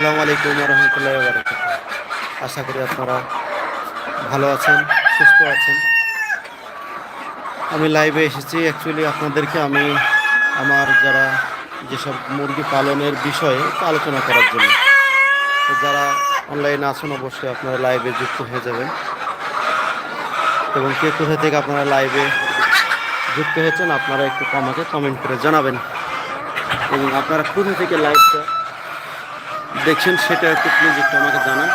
আসসালামু আলাইকুম রহমতুল্লাহ বারকাত আশা করি আপনারা ভালো আছেন, সুস্থ আছেন। আমি লাইভে এসেছি। অ্যাকচুয়ালি আপনাদেরকে আমি, আমার যারা যেসব মুরগি পালনের বিষয়ে আলোচনা করার জন্য যারা অনলাইনে আছেন অবশ্যই আপনারা লাইভে যুক্ত হয়ে যাবেন। এবং কে কোথা থেকে আপনারা লাইভে যুক্ত হয়েছেন, আপনারা একটু আমাকে কমেন্ট করে জানাবেন। এবং আপনারা কোথা থেকে লাইভটা দেখছেন, সেটা একটু প্লিজ একটু আমাকে জানান।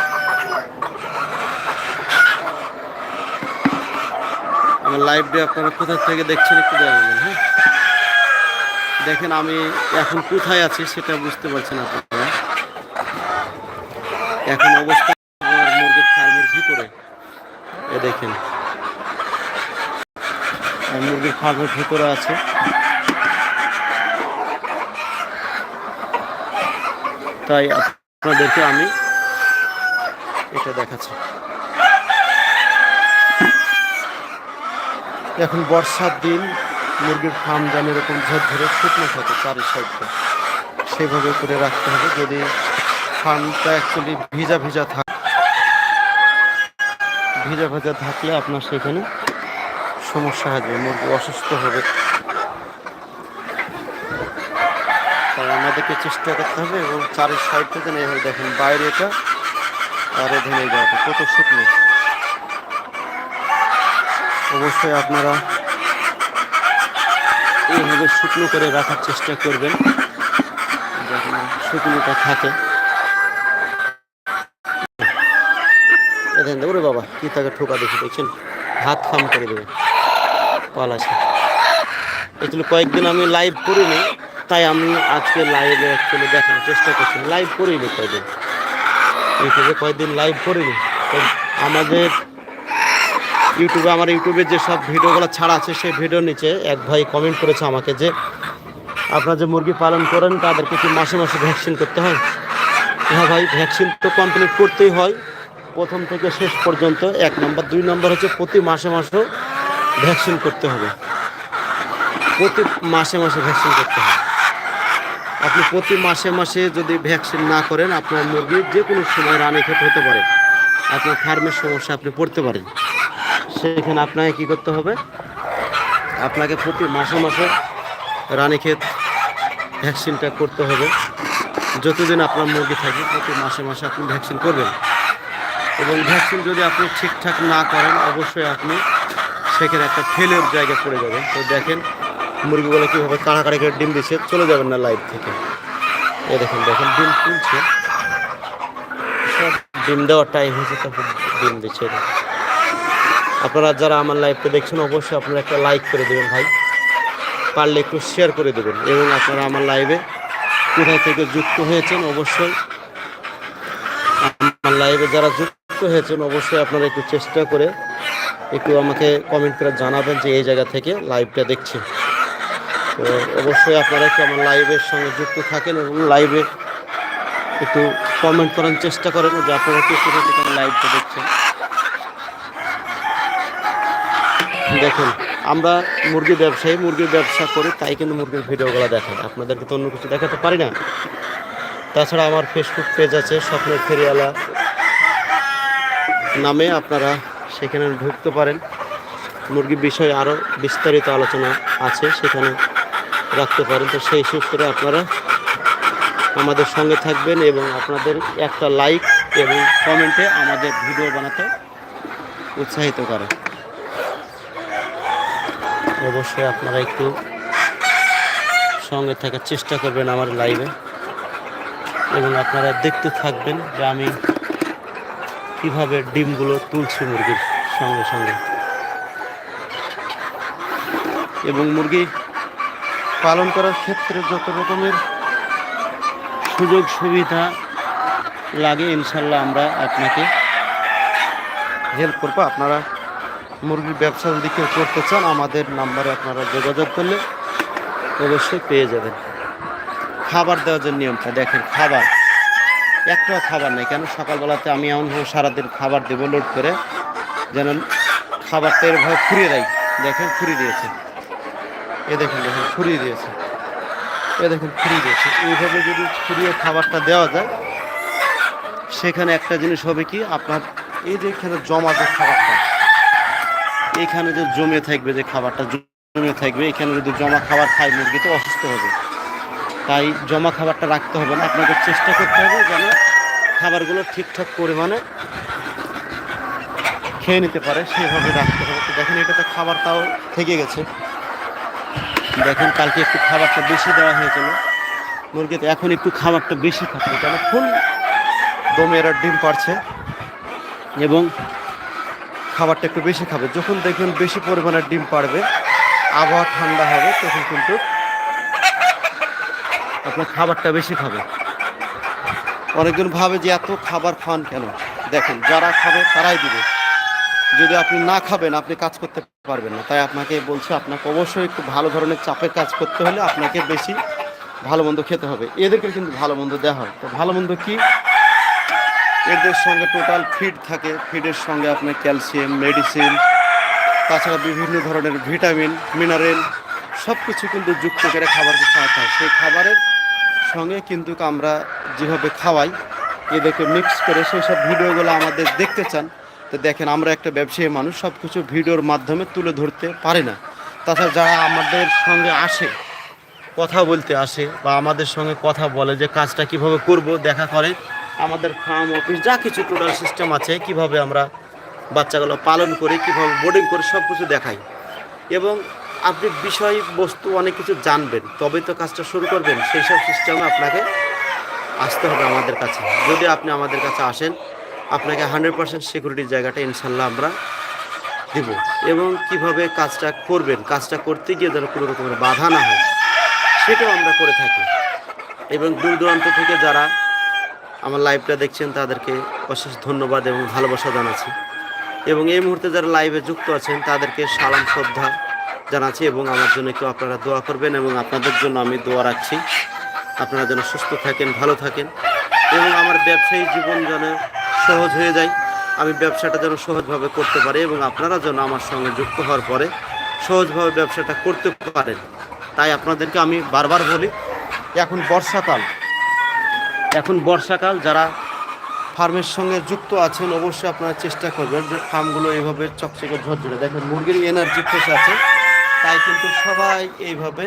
আমার লাইভটা আপনারা কোথা থেকে দেখছেন একটু জানাবেন হ্যাঁ? দেখেন, আমি এখন কোথায় আছি সেটা বুঝতে পারছেন আপনারা। এখন অবস্থা আমার মুরগির ফার্মের ভিতরে। এ দেখেন। মুরগির ফার্মের ভিতরে আছে। তাই আপনাদেরকে আমি এটা দেখাচ্ছি। এখন বর্ষার দিন, মুরগির ফার্ম যেন এরকম ঝরঝরে শুকনো থাকে চারি সাইডটা সেভাবে করে রাখতে হবে যদি ফার্মটা অ্যাকচুয়ালি ভিজা ভিজা থাকে ভিজা ভিজা থাকলে আপনার সেখানে সমস্যা হবে মুরগি অসুস্থ হবে তাই আমাদেরকে চেষ্টা করতে হবে এবং চারের সাইডটা যেন এইভাবে দেখেন বাইরেটা আর এখানে জায়গাটা কত শুকনো। অবশ্যই আপনারা এইভাবে শুকনো করে রাখার চেষ্টা করবেন যখন শুকনোটা থাকে। এখানে ওরে বাবা, কি তাকে ঠোকা দেখে দেখছেন? হাত খাম করে দেবে পাল আছে এগুলো কয়েকদিন আমি লাইভ করিনি। তাই আমি আজকে লাইভে অ্যাকচুয়ালি দেখানোর চেষ্টা করছি। লাইভ করিনি কয়দিন? ইউটিউবে কয়েকদিন লাইভ করিনি? তো আমাদের ইউটিউবে, আমার ইউটিউবে যে সব ভিডিওগুলো ছাড়া আছে, সেই ভিডিওর নিচে এক ভাই কমেন্ট করেছে আমাকে যে, আপনারা যে মুরগি পালন করেন, তাদেরকে কি মাসে মাসে ভ্যাকসিন করতে হয়? হ্যাঁ ভাই ভ্যাকসিন তো কমপ্লিট করতেই হয়। প্রথম থেকে শেষ পর্যন্ত, এক নম্বর। দুই নম্বর হচ্ছে প্রতি মাসে মাসেও ভ্যাকসিন করতে হবে। প্রতি মাসে মাসে ভ্যাকসিন করতে হবে। আপনি প্রতি মাসে মাসে যদি ভ্যাকসিন না করেন, আপনার মুরগির যে কোনো সময় রানী ক্ষেত হতে পারে। আপনার ফার্মের সমস্যা আপনি পড়তে পারেন। সেখানে আপনাকে কী করতে হবে? আপনাকে প্রতি মাসে মাসে রানীক্ষেত ভ্যাকসিনটা করতে হবে। যতদিন আপনার মুরগি থাকে প্রতি মাসে মাসে আপনি ভ্যাকসিন করবেন। এবং ভ্যাকসিন যদি আপনি ঠিকঠাক না করেন, অবশ্যই আপনি সেখানে একটা ফেলের জায়গা পড়ে যাবেন। তো দেখেন মুরগিগুলো কীভাবে কাড়াকাড়ি করে ডিম দিচ্ছে, চলে যাবেন না লাইভ থেকে। এ দেখেন দেখেন, ডিম তুলছে। সব ডিম দেওয়ার টাইম হয়েছে, তারপর ডিম দিচ্ছে। আপনারা যারা আমার লাইভটা দেখছেন, অবশ্যই আপনারা একটা লাইক করে দেবেন ভাই। পারলে একটু শেয়ার করে দেবেন। এবং আপনারা আমার লাইভে কোথায় থেকে যুক্ত হয়েছেন, অবশ্যই আমার লাইভে যারা যুক্ত হয়েছেন, অবশ্যই আপনারা একটু চেষ্টা করে একটু আমাকে কমেন্ট করে জানাবেন যে এই জায়গা থেকে লাইভটা দেখছি। তো অবশ্যই আপনারা একটু আমার লাইভের সঙ্গে যুক্ত থাকেন এবং লাইভে একটু কমেন্ট করার চেষ্টা করেন যে আপনারা কে কোথা লাইভটা দেখছেন। দেখুন, আমরা মুরগি ব্যবসায়ী মুরগির ব্যবসা করি, তাই কিন্তু মুরগির ভিডিওগুলো দেখাই আপনাদেরকে তো অন্য কিছু দেখাতে পারি না। তাছাড়া আমার ফেসবুক পেজ আছে, স্বপ্নের ফেরিওয়ালা নামে আপনারা সেখানে ঢুকতে পারেন। মুরগির বিষয়ে আরও বিস্তারিত আলোচনা আছে, সেখানে রাখতে পারেন। তো সেই সূত্রে আপনারা আমাদের সঙ্গে থাকবেন এবং আপনাদের একটা লাইক এবং কমেন্টে আমাদের ভিডিও বানাতে উৎসাহিত করে অবশ্যই আপনারা একটু সঙ্গে থাকার চেষ্টা করবেন আমার লাইভে এবং আপনারা দেখতে থাকবেন যে আমি কীভাবে ডিমগুলো তুলছি মুরগির সঙ্গে সঙ্গে। এবং মুরগি পালন করার ক্ষেত্রে যত রকমের সুযোগ সুবিধা লাগে, ইনশাল্লাহ আমরা আপনাকে হেল্প করব। আপনারা মুরগির ব্যবসা যদি কেউ করতে চান, আমাদের নাম্বারে আপনারা যোগাযোগ করলে অবশ্যই পেয়ে যাবেন। খাবার দেওয়ার যে নিয়মটা, দেখেন খাবার। একটাও খাবার নেই কেন? সকালবেলাতে আমি এমনভাবে সারাদিন খাবার দেবো, লোড করে যেন খাবারটা এরভাবে ফুরিয়ে দেয়। দেখেন, ফুরিয়ে দিয়েছে। এ দেখেন দেখেন ফুরিয়ে দিয়েছে। এ দেখেন ফুরিয়ে দিয়েছে। এইভাবে যদি ফুরিয়ে খাবারটা দেওয়া যায়, সেখানে একটা জিনিস হবে কি, আপনার এই যে এখানে জমা যে খাবারটা, এখানে যে জমে থাকবে যে খাবারটা, জমে থাকবে, এখানে যদি জমা খাবার খায় মুরগি তো অসুস্থ হবে। তাই জমা খাবারটা রাখতে হবে না, আপনাকে চেষ্টা করতে হবে যেন খাবারগুলো ঠিকঠাক পরিমাণে খেয়ে নিতে পারে, সেভাবে রাখতে হবে। দেখেন, এটাতে খাবার তাও থেকে গেছে। দেখেন কালকে একটু খাবারটা বেশি দেওয়া হয়েছিল। মুরগিতে এখন একটু খাবারটা বেশি খাচ্ছে। কেন ফুল দমে এরা ডিম পারছে এবং খাবারটা একটু বেশি খাবে। যখন দেখবেন বেশি পরিমাণে ডিম পারবে আবহাওয়া ঠান্ডা হবে, তখন কিন্তু আপনার খাবারটা বেশি খাবে। অনেকজন ভাবে যে এত খাবার খান কেন? দেখেন, যারা খাবে তারাই দিবে। যদি আপনি না খাবেন, আপনি কাজ করতে পারবেন না। তাই আপনাকে বলছি, আপনাকে অবশ্যই একটু ভালো ধরনের চাপের কাজ করতে হলে আপনাকে বেশি ভালো মন্দ খেতে হবে। এদেরকে কিন্তু ভালো মন্দ দেওয়া হয়। তো ভালো মন্দ কী? এদের সঙ্গে টোটাল ফিড থাকে। ফিডের সঙ্গে আপনার ক্যালসিয়াম মেডিসিন তাছাড়া বিভিন্ন ধরনের ভিটামিন মিনারেল সব কিছু কিন্তু যুক্ত করে খাবারকে খাওয়াতে হয়। সেই খাবারের সঙ্গে কিন্তু আমরা যেভাবে খাওয়াই, এদেরকে মিক্স করে সেই সব ভিডিওগুলো আমাদের দেখতে চান। তো দেখেন, আমরা একটা ব্যবসায়ী মানুষ সব কিছু ভিডিওর মাধ্যমে তুলে ধরতে পারি না। তাছাড়া যারা আমাদের সঙ্গে আসে, কথা বলতে আসে বা আমাদের সঙ্গে কথা বলে যে কাজটা কীভাবে করব, দেখা করে, আমাদের ফার্ম অফিস যা কিছু টোটাল সিস্টেম আছে, কীভাবে আমরা বাচ্চাগুলো পালন করি, কীভাবে বোর্ডিং করি সব কিছু দেখাই। এবং আপনি বিষয় বস্তু অনেক কিছু জানবেন তবে তো কাজটা শুরু করবেন। সেই সব সিস্টেমে আপনাকে আসতে হবে আমাদের কাছে। যদি আপনি আমাদের কাছে আসেন আপনাকে হান্ড্রেড পার্সেন্ট সিকিউরিটির জায়গাটা ইনশাল্লাহ আমরা দিব। এবং কীভাবে কাজটা করবেন, কাজটা করতে গিয়ে যেন কোনো রকমের বাধা না হয়, সেটাও আমরা করে থাকি। এবং দূর দূরান্ত থেকে যারা আমার লাইভটা দেখছেন, তাদেরকে অশেষ ধন্যবাদ এবং ভালোবাসা জানাচ্ছি। এবং এই মুহূর্তে যারা লাইভে যুক্ত আছেন, তাদেরকে সালাম, শ্রদ্ধা জানাচ্ছি এবং আমার জন্য একটু আপনারা দোয়া করবেন এবং আপনাদের জন্য আমি দোয়া রাখছি। আপনারা যেন সুস্থ থাকেন, ভালো থাকেন। এবং আমার ব্যবসায়ী জীবন যেন সহজ হয়ে যায়। আমি ব্যবসাটা যেন সহজভাবে করতে পারি এবং আপনারা যেন আমার সঙ্গে যুক্ত হওয়ার পরে সহজভাবে ব্যবসাটা করতে পারেন। তাই আপনাদেরকে আমি বারবার বলি, এখন বর্ষাকাল। এখন বর্ষাকাল, যারা ফার্মের সঙ্গে যুক্ত আছেন, অবশ্যই আপনারা চেষ্টা করবেন যে ফার্মগুলো এইভাবে চকচকে ঝরঝরে। দেখেন, মুরগির এনার্জি ফ্রেশ আছে, তাই কিন্তু সবাই এইভাবে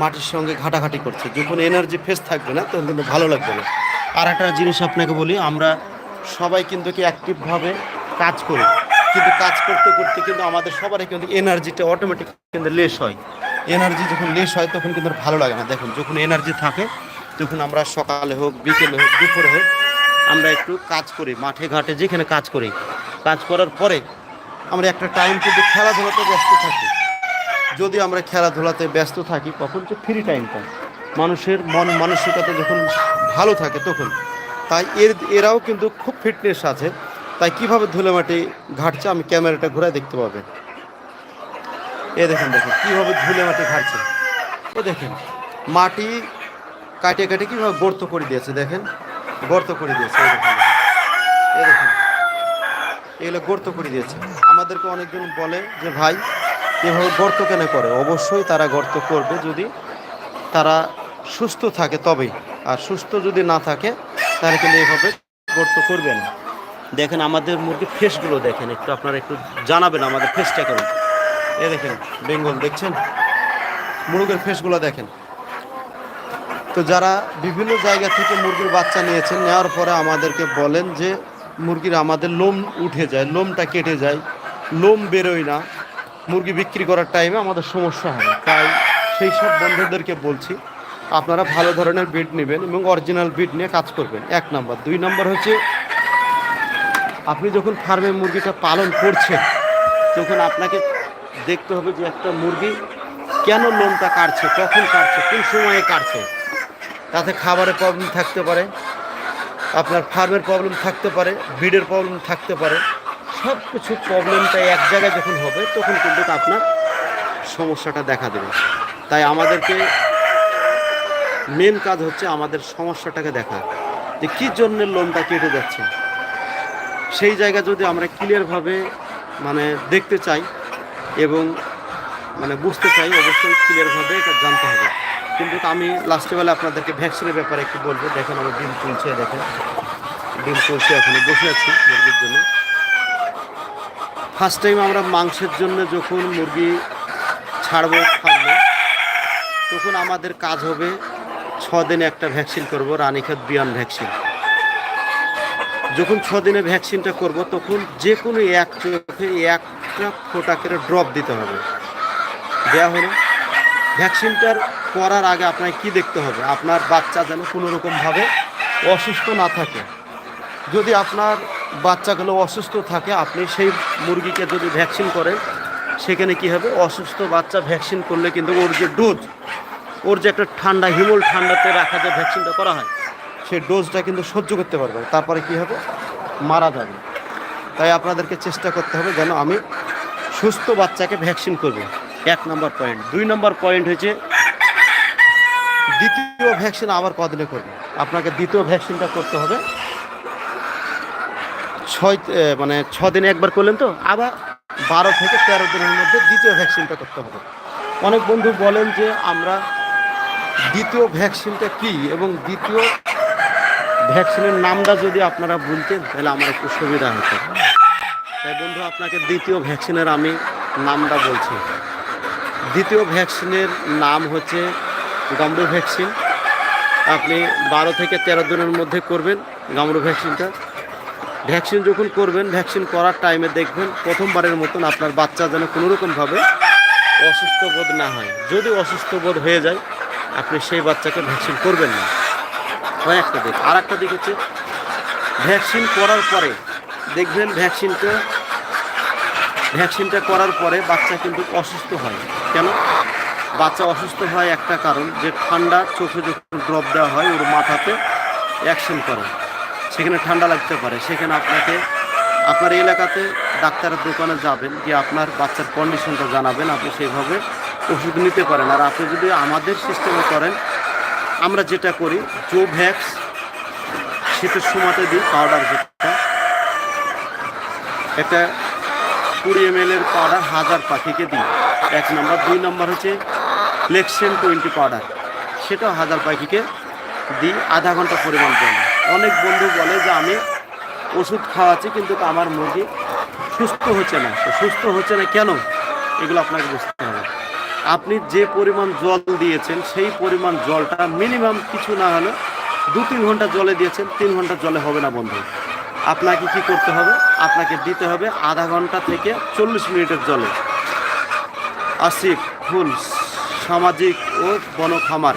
মাটির সঙ্গে ঘাটাঘাটি করছে। যখন এনার্জি ফ্রেশ থাকবে না, তখন কিন্তু ভালো লাগবে না। আর একটা জিনিস আপনাকে বলি, আমরা সবাই কিন্তু কি অ্যাক্টিভভাবে কাজ করি। কিন্তু কাজ করতে করতে কিন্তু আমাদের সবারই কিন্তু এনার্জিটা অটোমেটিক কিন্তু লেস হয়। এনার্জি যখন লেস হয়, তখন কিন্তু ভালো লাগে না। দেখুন, যখন এনার্জি থাকে তখন আমরা সকালে হোক, বিকেলে হোক, দুপুরে হোক, আমরা একটু কাজ করি, মাঠে, ঘাটে যেখানে কাজ করি। কাজ করার পরে আমরা একটা টাইম কিন্তু খেলাধুলাতে ব্যস্ত থাকি। যদি আমরা খেলাধুলাতে ব্যস্ত থাকি, তখন যে ফ্রি টাইম পাই মানুষের মন মানসিকতা যখন ভালো থাকে, তখন তাই এর এরাও কিন্তু খুব ফিটনেস আছে। তাই কীভাবে ধুলেমাটি ঘাটছে আমি ক্যামেরাটা ঘুরে দেখতে পাবেন। এ দেখেন দেখেন, কীভাবে ধুলেমাটি ঘাটছে। এ দেখেন, মাটি কাটে কাটে কীভাবে গর্ত করে দিয়েছে, দেখেন। গর্ত করে দিয়েছে দেখেন। দেখেন, এগুলো গর্ত করে দিয়েছে। আমাদেরকে অনেকজন বলে যে, ভাই, এভাবে গর্ত কেন করে? অবশ্যই তারা গর্ত করবে যদি তারা সুস্থ থাকে তবেই। আর সুস্থ যদি না থাকে তাহলে কিন্তু এইভাবে গর্ত করবে না দেখেন আমাদের মুরগির ফেসগুলো দেখেন, একটু আপনারা একটু জানাবেন আমাদের ফেসটা কেমন। এ দেখেন, বেঙ্গল দেখছেন? মুরগের ফেসগুলো দেখেন। তো যারা বিভিন্ন জায়গা থেকে মুরগির বাচ্চা নিয়েছেন, নেওয়ার পরে আমাদেরকে বলেন যে মুরগির আমাদের লোম উঠে যায়, লোমটা কেটে যায়, লোম বেরোয় না। মুরগি বিক্রি করার টাইমে আমাদের সমস্যা হয় তাই সেই সব বন্ধুদেরকে বলছি আপনারা ভালো ধরনের বিড নেবেন এবং অরিজিনাল বিড নিয়ে কাজ করবেন। এক নাম্বার। দুই নাম্বার হচ্ছে, আপনি যখন ফার্মে মুরগিটা পালন করছেন, তখন আপনাকে দেখতে হবে যে একটা মুরগি কেন লোমটা কাটছে, কখন কাটছে, কোন সময়ে কাটছে। তাতে খাবারের প্রবলেম থাকতে পারে, আপনার ফার্মের প্রবলেম থাকতে পারে ব্রিডের প্রবলেম থাকতে পারে। সব কিছু প্রবলেমটা এক জায়গায় যখন হবে, তখন কিন্তু আপনার সমস্যাটা দেখা দেবে। তাই আমাদেরকে মেন কাজ হচ্ছে আমাদের সমস্যাটাকে দেখা। যে কী জন্য লোনটা কেটে যাচ্ছে? সেই জায়গা যদি আমরা ক্লিয়ারভাবে মানে দেখতে চাই এবং মানে বুঝতে চাই, অবশ্যই ক্লিয়ারভাবে এটা জানতে হবে। কিন্তু আমি লাস্টে বেলা আপনাদেরকে ভ্যাকসিনের ব্যাপারে একটু বলব। দেখেন আমার ডিম তুলছে, দেখেন। ডিম করছি এখনও বসে আছি মুরগির জন্য। ফার্স্ট টাইম আমরা মাংসের জন্য যখন মুরগি ছাড়বো ফার্মে তখন আমাদের কাজ হবে ছ দিনে একটা ভ্যাকসিন করব, রানীক্ষেত বিয়ান ভ্যাকসিন। যখন ছ দিনে ভ্যাকসিনটা করব, তখন যে কোনো এক চোখে একটা ফোটা করে ড্রপ দিতে হবে। দেওয়া হলো। ভ্যাকসিনটার করার আগে আপনাকে কি দেখতে হবে? আপনার বাচ্চা যেন কোনো রকমভাবে অসুস্থ না থাকে। যদি আপনার বাচ্চাগুলো অসুস্থ থাকে, আপনি সেই মুরগিকে যদি ভ্যাকসিন করেন, সেখানে কি হবে? অসুস্থ বাচ্চা ভ্যাকসিন করলে কিন্তু ওর যে ডোজ ওর যে একটা ঠান্ডা, হিমল ঠান্ডাতে রাখা যে ভ্যাকসিনটা করা হয় সেই ডোজটা কিন্তু সহ্য করতে পারবে। তারপরে কি হবে? মারা যাবে। তাই আপনাদেরকে চেষ্টা করতে হবে যেন আমি সুস্থ বাচ্চাকে ভ্যাকসিন করব। এক নম্বর পয়েন্ট দুই নম্বর পয়েন্ট হচ্ছে, দ্বিতীয় ভ্যাকসিন আবার কদিনে করবে? আপনাকে দ্বিতীয় ভ্যাকসিনটা করতে হবে। ছয় মানে ছ দিনে একবার করলেন তো? আবার বারো থেকে তেরো দিনের মধ্যে দ্বিতীয় ভ্যাকসিনটা করতে হবে। অনেক বন্ধু বলেন যে আমরা দ্বিতীয় ভ্যাকসিনটা কি এবং দ্বিতীয় ভ্যাকসিনের নামটা যদি আপনারা বলতেন তাহলে আমার একটু সুবিধা হতো। তাই বন্ধু, আপনাকে দ্বিতীয় ভ্যাকসিনের আমি নামটা বলছি। দ্বিতীয় ভ্যাকসিনের নাম হচ্ছে গামরু ভ্যাকসিন। আপনি বারো থেকে তেরো দিনের মধ্যে করবেন গামরু ভ্যাকসিনটা। ভ্যাকসিন যখন করবেন, ভ্যাকসিন করার টাইমে দেখবেন প্রথমবারের মতন আপনার বাচ্চা যেন কোনো রকমভাবে অসুস্থ বোধ না হয়। যদি অসুস্থ বোধ হয়ে যায় আপনি সেই বাচ্চাকে ভ্যাকসিন করবেন না। হয় একটা দিক। আর একটা দিক হচ্ছে, ভ্যাকসিন করার পরে দেখবেন ভ্যাকসিনটা ভ্যাকসিনটা করার পরে বাচ্চা কিন্তু অসুস্থ হয়। কেন? বাচ্চা অসুস্থ হয় একটা কারণ যে ঠান্ডা চোখে যখন ড্রপ দেওয়া হয়, ওর মাথাতে অ্যাকশন করে। সেখানে ঠান্ডা লাগতে পারে। সেখানে আপনাকে, আপনার এলাকাতে ডাক্তারের দোকানে যাবেন যে আপনার বাচ্চার কন্ডিশনটা জানাবেন। আপনি সেইভাবে ওষুধ নিতে পারেন। আর আপনি যদি আমাদের সিস্টেমে করেন, আমরা যেটা করি জো ভ্যাক্স শীতের সময়তে দিই পাউডার যেটা। একটা কুড়ি এম এর পাউডার হাজার পাখিকে দিই। এক নম্বর। দুই নম্বর হচ্ছে ফ্লেক্সেন টোয়েন্টি পাউডার সেটাও হাজার পাখিকে দিই, আধা ঘণ্টা পরিমাণ দেন। অনেক বন্ধু বলে যে, আমি ওষুধ খাওয়াচ্ছি, কিন্তু আমার মুরগি সুস্থ হচ্ছে না। সুস্থ হচ্ছে না কেন? এগুলো আপনাকে বুঝতে হবে। আপনি যে পরিমাণ জল দিয়েছেন, সেই পরিমাণ জলটা মিনিমাম কিছু না হলে দু তিন ঘণ্টা জলে দিয়েছেন, তিন ঘণ্টা জলে হবে না বন্ধু। আপনাকে কি করতে হবে? আপনাকে দিতে হবে আধা ঘণ্টা থেকে চল্লিশ মিনিটের জলে। আসিফ ফুল সামাজিক ও বনখামার।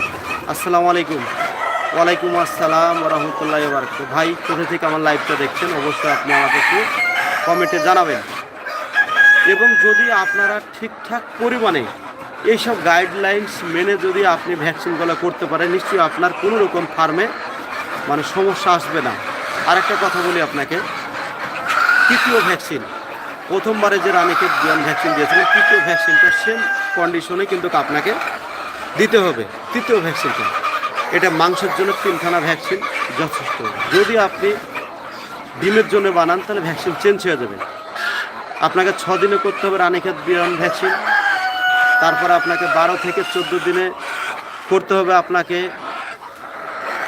আসসালামু আলাইকুম। ওয়ালাইকুম আসসালাম রহমতুল্লাহ বারক ভাই, কোথা থেকে আমার লাইভটা দেখছেন, অবশ্যই আপনি আমাকে একটু কমেন্টে জানাবেন। এবং যদি আপনারা ঠিকঠাক পরিমাণে এইসব গাইডলাইন্স মেনে যদি আপনি ভ্যাকসিনগুলো করতে পারেন, নিশ্চয়ই আপনার কোনো রকম ফার্মে মানে সমস্যা আসবে না। আর একটা কথা বলি আপনাকে। তৃতীয় ভ্যাকসিন প্রথমবারে যে রানীকে বিয়ান ভ্যাকসিন দিয়েছিলেন, তৃতীয় ভ্যাকসিনটা সেম কন্ডিশনে কিন্তু আপনাকে দিতে হবে। তৃতীয় ভ্যাকসিনটা এটা মাংসের জন্য তিনখানা ভ্যাকসিন যথেষ্ট। যদি আপনি ডিমের জন্য বানান, তাহলে ভ্যাকসিন চেঞ্জ হয়ে যাবে। আপনাকে ছ দিনে করতে হবে রানীক্ষেত বিয়ান ভ্যাকসিন তারপর আপনাকে বারো থেকে চোদ্দ দিনে করতে হবে আপনাকে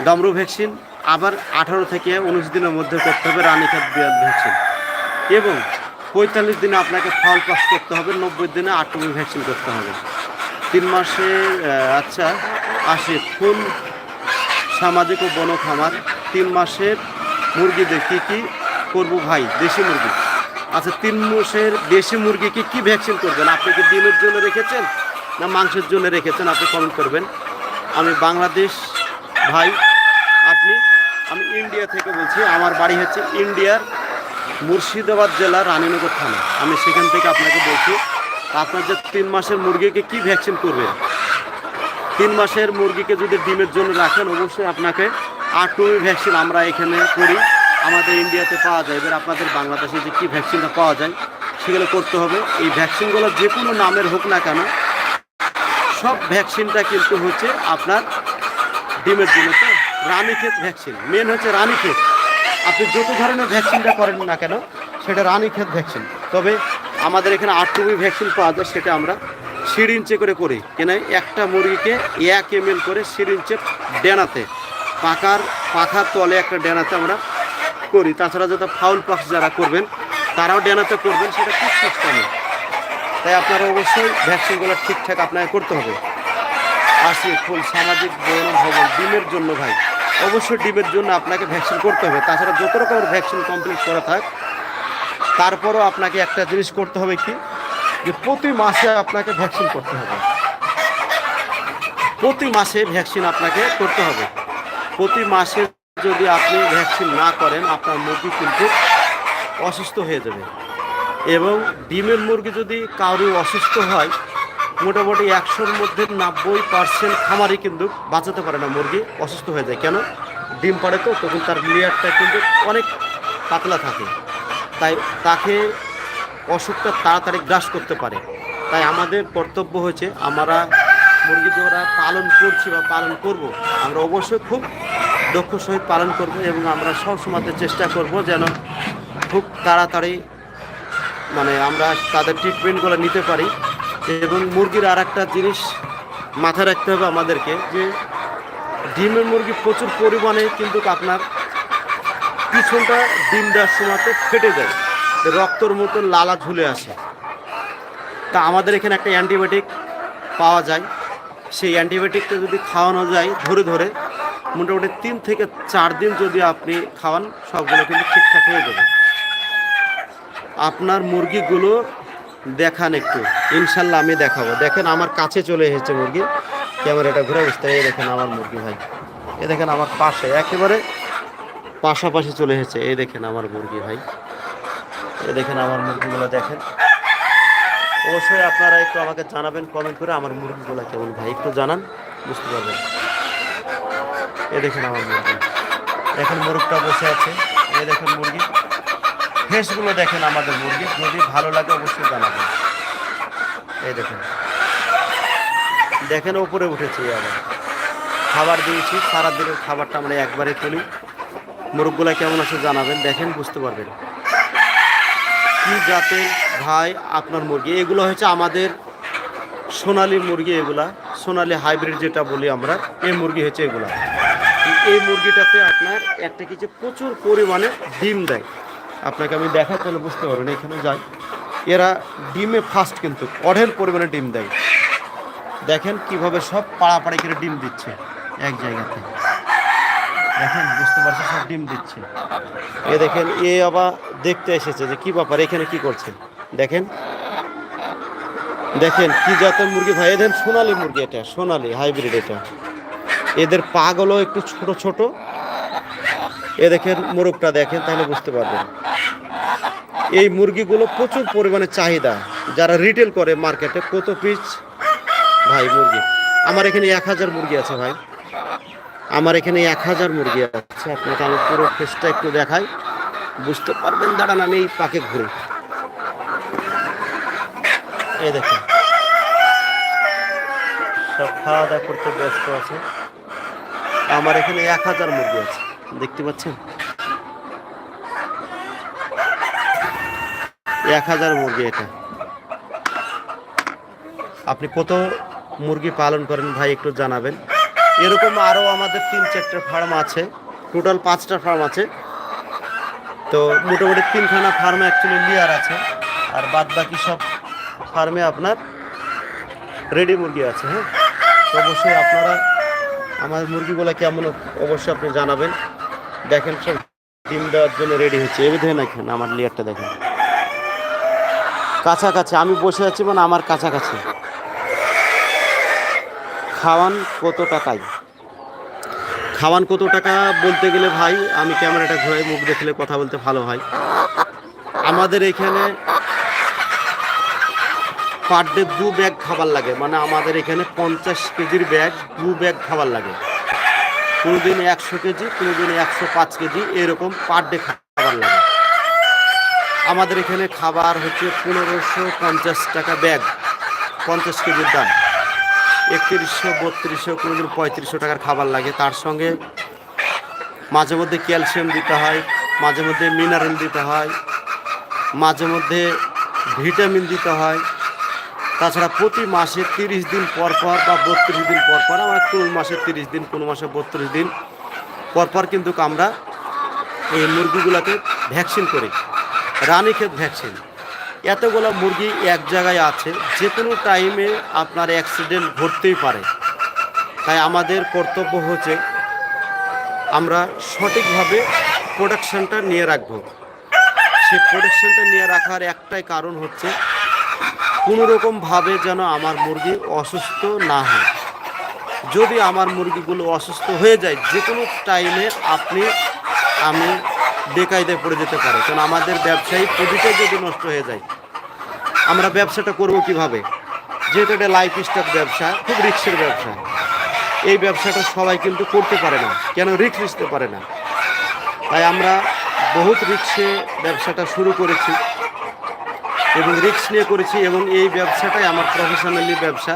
ডমরু ভ্যাকসিন, আবার আঠারো থেকে উনিশ দিনের মধ্যে করতে হবে রানীক্ষেত বিয়ান ভ্যাকসিন। এবং পঁয়তাল্লিশ দিনে আপনাকে ফল পাস করতে হবে, নব্বই দিনে আটমি ভ্যাকসিন করতে হবে। তিন মাসে আচ্ছা আসে ফুল সামাজিক ও বন খামার তিন মাসের মুরগিদের কী কী করব ভাই? দেশি মুরগি। আচ্ছা তিন মাসের দেশি মুরগিকে কি ভ্যাকসিন করবেন? আপনি কি ডিমের জন্য রেখেছেন না মাংসের জন্য রেখেছেন? আপনি কমেন্ট করবেন। আমি বাংলাদেশ ভাই, আপনি, আমি ইন্ডিয়া থেকে বলছি, আমার বাড়ি হচ্ছে ইন্ডিয়ার মুর্শিদাবাদ জেলার রানীনগর থানা। আমি সেখান থেকে আপনাকে বলছি, আপনার যে তিন মাসের মুরগিকে কি ভ্যাকসিন করবেন? তিন মাসের মুরগিকে যদি ডিমের জন্য রাখেন, অবশ্যই আপনাকে আটমি ভ্যাকসিন আমরা এখানে করি। আমাদের ইন্ডিয়াতে পাওয়া যায়, এবার আপনাদের বাংলাদেশে যে কী ভ্যাকসিনটা পাওয়া যায়, সেগুলো করতে হবে। এই ভ্যাকসিনগুলো যে কোনো নামের হোক না কেন, সব ভ্যাকসিনটা কিন্তু হচ্ছে আপনার ডিমের জন্য, তো রানীক্ষেত ভ্যাকসিন মেন হচ্ছে রানীক্ষেত আপনি যত ধরনের ভ্যাকসিনটা করেন না কেন, সেটা রানীক্ষেত ভ্যাকসিন তবে আমাদের এখানে আটটুবি ভ্যাকসিন পাওয়া যায়, সেটা আমরা সিরিঞ্চে করে করি। কেন একটা মুরগিকে এক এম করে সিরিঞ্চে ডেনাতে পাখার পাখার তলে একটা ডেনাতে আমরা করি, তাছাড়া যাতে ফাউল পক্স যারা করবেন, তারাও ডেনাতে করবেন, সেটা খুব সিস্টেমে তাই আপনারা অবশ্যই ভ্যাকসিনগুলো ঠিকঠাক আপনাকে করতে হবে। আসি ফুল সামাজিক বন ভবন, ডিমের জন্য ভাই। অবশ্যই ডিমের জন্য আপনাকে ভ্যাকসিন করতে হবে। তাছাড়া যত রকমের ভ্যাকসিন কমপ্লিট করা থাক, তারপরও আপনাকে একটা জিনিস করতে হবে কি, যে প্রতি মাসে আপনাকে ভ্যাকসিন করতে হবে। প্রতি মাসে ভ্যাকসিন আপনাকে করতে হবে। প্রতি মাসে যদি আপনি ভ্যাকসিন না করেন, আপনার মুরগি কিন্তু অসুস্থ হয়ে যাবে। এবং ডিমের মুরগি যদি কারও অসুস্থ হয়, মোটামুটি একশোর মধ্যে নব্বই পার্সেন্ট খামারই কিন্তু বাঁচাতে পারে না মুরগি, অসুস্থ হয়ে যায়। কেন? ডিম পাড়ে তো, তখন তার লেয়ারটা কিন্তু অনেক পাতলা থাকে। তাই তাকে অসুখটা তাড়াতাড়ি গ্রাস করতে পারে। তাই আমাদের কর্তব্য হয়েছে আমরা মুরগি দ্বারা পালন করছি বা পালন করব। আমরা অবশ্যই খুব দক্ষ সহিত পালন করব এবং আমরা সবসময় চেষ্টা করব যেন খুব তাড়াতাড়ি মানে আমরা তাদের ট্রিটমেন্টগুলো নিতে পারি। এবং মুরগির আর একটা জিনিস মাথায় রাখতে হবে আমাদেরকে, যে ডিমের মুরগি প্রচুর পরিমাণে কিন্তু আপনার পিছনটা ডিম দেওয়ার সময়তে ফেটে যায় রক্তর মতো লালা ঝুলে আসে তা আমাদের এখানে একটা অ্যান্টিবায়োটিক পাওয়া যায়। সেই অ্যান্টিবায়োটিকটা যদি খাওয়ানো যায় ধরে ধরে মোটামুটি তিন থেকে চার দিন যদি আপনি খাওয়ান, সবগুলো কিন্তু ঠিকঠাক হয়ে যাবে। আপনার মুরগিগুলো দেখান একটু। ইনশাল্লাহ আমি দেখাবো। দেখেন আমার কাছে চলে এসেছে মুরগি। ক্যামেরাটা ঘুরে বুঝতে এই দেখেন আমার মুরগি ভাই। এ দেখেন আমার পাশে। একেবারে পাশাপাশি চলে এসেছে। এই দেখেন আমার মুরগি ভাই। এ দেখেন আমার মুরগিগুলো দেখেন। অবশ্যই আপনারা একটু আমাকে জানাবেন কমেন্ট করে আমার মুরগিগুলো কেমন ভাই? একটু জানান, বুঝতে পারবেন। এ দেখেন আমার মুরগি। দেখেন মুরগটা বসে আছে। এ দেখেন মুরগি। ফেসগুলো দেখেন আমাদের মুরগি। যদি ভালো লাগে অবশ্যই জানাবেন। এই দেখেন। দেখেন ওপরে উঠেছে আবার। খাবার দিয়েছি। সারাদিনের খাবারটা আমরা একবারে তুলি মুরগগুলা কেমন আছে জানাবেন। দেখেন, বুঝতে পারবেন। কি জাতের ভাই আপনার মুরগি? এগুলো হচ্ছে আমাদের সোনালি মুরগি এগুলা। সোনালি হাইব্রিড যেটা বলি আমরা এই মুরগি হচ্ছে এগুলা। এই মুরগিটাতে আপনার একটা কিছু প্রচুর পরিমাণে ডিম দেয়। আপনাকে আমি দেখা তাহলে বুঝতে পারবেন এখানে যাই। এরা ডিমে ফার্স্ট কিন্তু অঢেল পরিমাণে ডিম দেয়। দেখেন কীভাবে সব পাড়াপাড়ি করে ডিম দিচ্ছে এক জায়গাতে। দেখেন, বুঝতে পারছে সব ডিম দিচ্ছে। এ দেখেন, এ আবার দেখতে এসেছে যে কি ব্যাপার, এখানে কি করছে? দেখেন। দেখেন, কি জাতের মুরগি ভাই? এদের সোনালি মুরগি এটা, সোনালি হাইব্রিড এটা। এদের পাগুলো একটু ছোট ছোট। এ দেখেন মোরগটা দেখেন, তাহলে বুঝতে পারবেন। এই মুরগিগুলো প্রচুর পরিমাণে চাহিদা। যারা রিটেল করে মার্কেটে কত পিস ভাই, মুরগি। আমার এখানে এক হাজার মুরগি আছে ভাই। আমার এখানে এক হাজার মুরগি আছে। আপনাকে আমি পুরো ফেসটা একটু দেখাই। বুঝতে পারবেন, দাঁড়ান, আমি এই পাকে ঘুরি। এ দেখেন। সব খাওয়া দাওয়া করতে ব্যস্ত আছে। আমার এখানে এক হাজার মুরগি আছে। দেখতে পাচ্ছেন? এক হাজার মুরগি এটা। আপনি কত মুরগি পালন করেন ভাই, একটু জানাবেন। এরকম আরও আমাদের তিন, চারটে ফার্ম আছে। টোটাল পাঁচটা ফার্ম আছে। তো মোটামুটি তিনখানা ফার্মে অ্যাকচুয়ালি লিয়ার আছে। আর বাদ বাকি সব ফার্মে আপনার রেডি মুরগি আছে হ্যাঁ? অবশ্যই আপনারা আমার মুরগিগুলো কেমন অবশ্যই আপনি জানাবেন। দেখেন সব ডিম দেওয়ার জন্য রেডি হচ্ছে। এবার দেখেন দেখেন আমার লেয়ারটা দেখেন। কাছাকাছি, আমি বসে আছি মানে আমার কাছাকাছি। খাওয়ান কত টাকায়? খাওয়ান কত টাকা বলতে গেলে ভাই, আমি ক্যামেরাটা ঘোরাই, মুখ দেখলে কথা বলতে ভালো হয়। আমাদের এখানে পার ডে দু ব্যাগ খাবার লাগে। মানে আমাদের এখানে পঞ্চাশ কেজির ব্যাগ দু ব্যাগ খাবার লাগে। কোনো দিন একশো কেজি কোনো দিন একশো পাঁচ কেজি এরকম পার ডে খাবার লাগে। আমাদের এখানে খাবার হচ্ছে পনেরোশো পঞ্চাশ টাকা ব্যাগ পঞ্চাশ কেজির দাম। একত্রিশশো, বত্রিশশো কোনো দিন পঁয়ত্রিশশো টাকার খাবার লাগে। তার সঙ্গে মাঝে মধ্যে ক্যালসিয়াম দিতে হয়, মাঝে মধ্যে মিনারেল দিতে হয়, মাঝে মধ্যে ভিটামিন দিতে হয়। তাছাড়া প্রতি মাসে তিরিশ দিন পর পর বা বত্রিশ দিন পর পর, আমরা কোন মাসে তিরিশ দিন, কোন মাসে বত্রিশ দিন পর পর কিন্তু আমরা এই মুরগিগুলোকে ভ্যাকসিন করি। রানীক্ষেত ভ্যাকসিন। এতগুলো মুরগি এক জায়গায় আছে যে কোনো টাইমে আপনার অ্যাক্সিডেন্ট ঘটতেই পারে। তাই আমাদের কর্তব্য হচ্ছে আমরা সঠিকভাবে প্রোডাকশনটা নিয়ে রাখব। সেই প্রোডাকশনটা নিয়ে রাখার একটাই কারণ হচ্ছে কোনো রকমভাবে যেন আমার মুরগি অসুস্থ না হয়। যদি আমার মুরগিগুলো অসুস্থ হয়ে যায়, যে কোনো টাইমে আপনি, আমি বেকায়দায় পড়ে যেতে পারে। কারণ আমাদের ব্যবসায়ী পুঁজিটাই যদি নষ্ট হয়ে যায়, আমরা ব্যবসাটা করব কীভাবে? যেহেতু এটা লাইফ স্টাইল ব্যবসা, খুব রিক্সের ব্যবসা। এই ব্যবসাটা সবাই কিন্তু করতে পারে না। কেন রিক্স নিতে পারে না? তাই আমরা বহুত রিক্সে ব্যবসাটা শুরু করেছি। এবং রিক্স নিয়ে করেছি এবং এই ব্যবসাটাই আমার প্রফেশনালি ব্যবসা।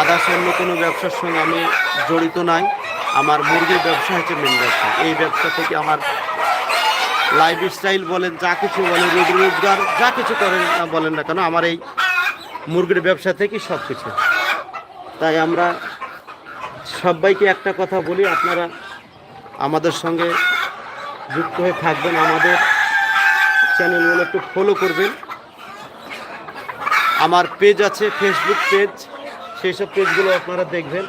আদার্স অন্য কোনো ব্যবসার সঙ্গে আমি জড়িত নাই। আমার মুরগির ব্যবসা হচ্ছে মেন ব্যবসা। এই ব্যবসা থেকে আমার লাইফ স্টাইল বলেন, যা কিছু বলেন রোজ রোজগার যা কিছু করেন বলেন না কেন, আমার এই মুরগির ব্যবসা থেকেই সব কিছু তাই আমরা সবাইকে একটা কথা বলি, আপনারা আমাদের সঙ্গে যুক্ত হয়ে থাকবেন, আমাদের চ্যানেলগুলো একটু ফলো করবেন। আমার পেজ আছে ফেসবুক পেজ সেই সব পেজগুলো আপনারা দেখবেন।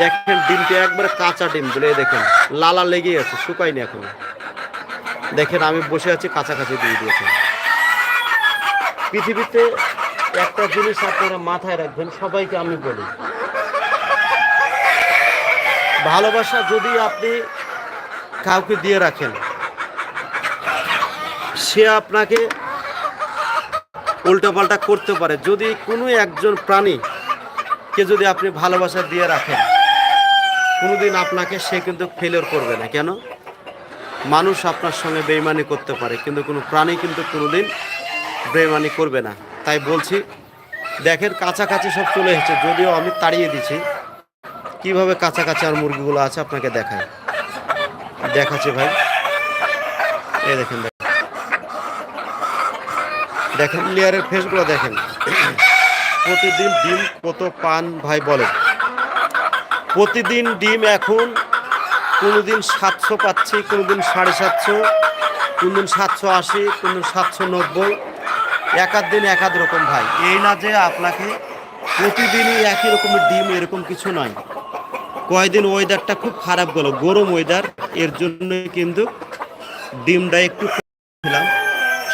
দেখেন ডিমটা একবারে কাঁচা ডিম, বলে দেখেন। লালা লেগেই আছে, শুকায়নি এখন। দেখেন আমি বসে আছি, কাছাকাছি দিয়ে দিয়েছে। পৃথিবীতে একটা জিনিস আপনারা মাথায় রাখবেন, সবাইকে আমি বলি। ভালোবাসা যদি আপনি কাউকে দিয়ে রাখেন সে আপনাকে উল্টোপাল্টা করতে পারে। যদি কোনো একজন প্রাণীকে যদি আপনি ভালোবাসা দিয়ে রাখেন, কোনোদিন আপনাকে সে কিন্তু ফেলিওর করবে না। কেন? মানুষ আপনার সঙ্গে বেইমানি করতে পারে, কিন্তু কোনো প্রাণী কিন্তু কোনোদিন বেইমানি করবে না। তাই বলছি, দেখেন কাছাকাছি সব চলে এসেছে। যদিও আমি তাড়িয়ে দিছি কীভাবে কাছাকাছি আর মুরগিগুলো আছে আপনাকে দেখায়। দেখাচ্ছে ভাই। এই দেখেন দেখেন। লেয়ারের ফেসগুলো দেখেন। প্রতিদিন ডিম কত পান ভাই বলেন? প্রতিদিন ডিম এখন কোনোদিন সাতশো পাচ্ছি, কোনোদিন সাড়ে সাতশো, কোনদিন সাতশো আশি, কোনদিন সাতশো নব্বই। এক দিন এক আধ রকম ভাই। এই না যে আপনাকে প্রতিদিনই একই রকমের ডিম, এরকম কিছু নয়। কয়দিন ওয়েদারটা খুব খারাপ গেল, গরম ওয়েদার এর জন্য কিন্তু ডিমটা একটু ছিলাম।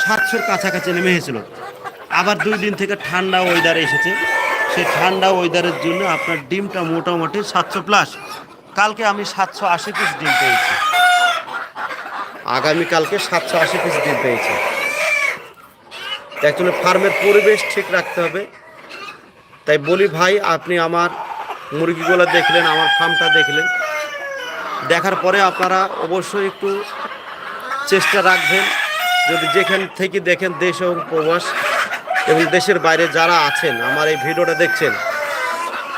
সাতশোর কাছাকাছি নেমে এসেছিল। আবার দুই দিন থেকে ঠান্ডা ওয়েদার এসেছে। সেই ঠান্ডা ওয়েদারের জন্য আপনার ডিমটা মোটামুটি সাতশো প্লাস কালকে আমি সাতশো আশি পিস ডিম পেয়েছি। আগামীকালকে সাতশো আশি পিস ডিম পেয়েছি। অ্যাকচুয়ালি ফার্মের পরিবেশ ঠিক রাখতে হবে। তাই বলি ভাই, আপনি আমার মুরগিগুলো দেখলেন, আমার ফার্মটা দেখলেন। দেখার পরে আপনারা অবশ্যই একটু চেষ্টা রাখবেন। যদি যেখান থেকে দেখেন দেশ এবং প্রবাস এবং দেশের বাইরে যারা আছেন, আমার এই ভিডিওটা দেখছেন,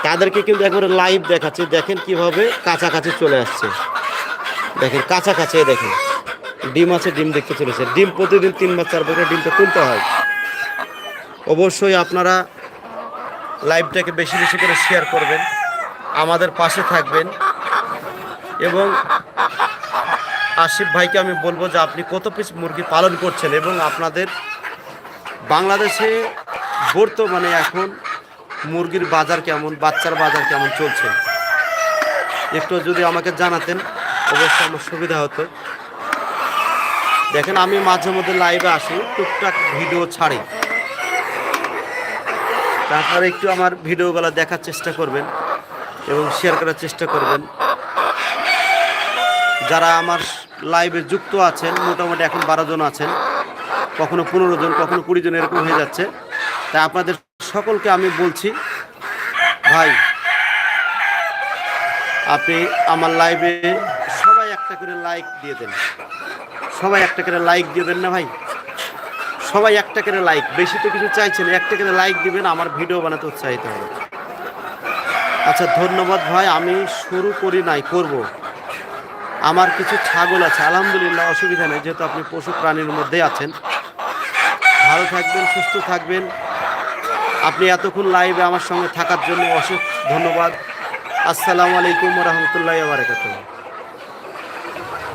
তাদেরকে কিন্তু একবারে লাইভ দেখাচ্ছি। দেখেন কীভাবে কাছাকাছি চলে আসছে। দেখেন কাছাকাছি দেখেন। ডিম আছে, ডিম দেখতে চলেছে। ডিম প্রতিদিন তিনবার চারবার করে ডিমটা তুলতে হয়। অবশ্যই আপনারা লাইভটাকে বেশি বেশি করে শেয়ার করবেন। আমাদের পাশে থাকবেন। এবং আসিফ ভাইকে আমি বলব যে আপনি কত পিস মুরগি পালন করছেন এবং আপনাদের বাংলাদেশে বর্তমানে এখন মুরগির বাজার কেমন, বাচ্চার বাজার কেমন চলছে? একটু যদি আমাকে জানাতেন, অবশ্যই আমার সুবিধা হতো। দেখেন, আমি মাঝে মধ্যে লাইভে আসি, টুকটাক ভিডিও ছাড়ি। তারপরে একটু আমার ভিডিওগুলো দেখার চেষ্টা করবেন এবং শেয়ার করার চেষ্টা করবেন। যারা আমার লাইভে যুক্ত আছেন, মোটামুটি এখন বারো জন আছেন, কখনো পনেরো জন, কখনো কুড়ি জন, এরকম হয়ে যাচ্ছে। তাই আপনাদের সকলকে আমি বলছি, ভাই, আপনি আমার লাইভে সবাই একটা করে লাইক দিয়ে দেন। সবাই একটা করে লাইক দিয়ে দেন না ভাই? সবাই একটা করে লাইক বেশি তো কিছু চাইছেন, একটা করে লাইক দিবেন, আমার ভিডিও বানাতে উৎসাহিত হবে আচ্ছা ধন্যবাদ ভাই, আমি শুরু করি নাই, করব। আমার কিছু ছাগল আছে, আলহামদুলিল্লাহ অসুবিধা নেই, যেহেতু আপনি পশু প্রাণীর মধ্যেই আছেন। ভালো থাকবেন, সুস্থ থাকবেন। আপনি এতক্ষণ লাইভে আমার সঙ্গে থাকার জন্য অশেষ ধন্যবাদ। আসসালামু আলাইকুম রহমতুল্লাহ বারকাতুহ।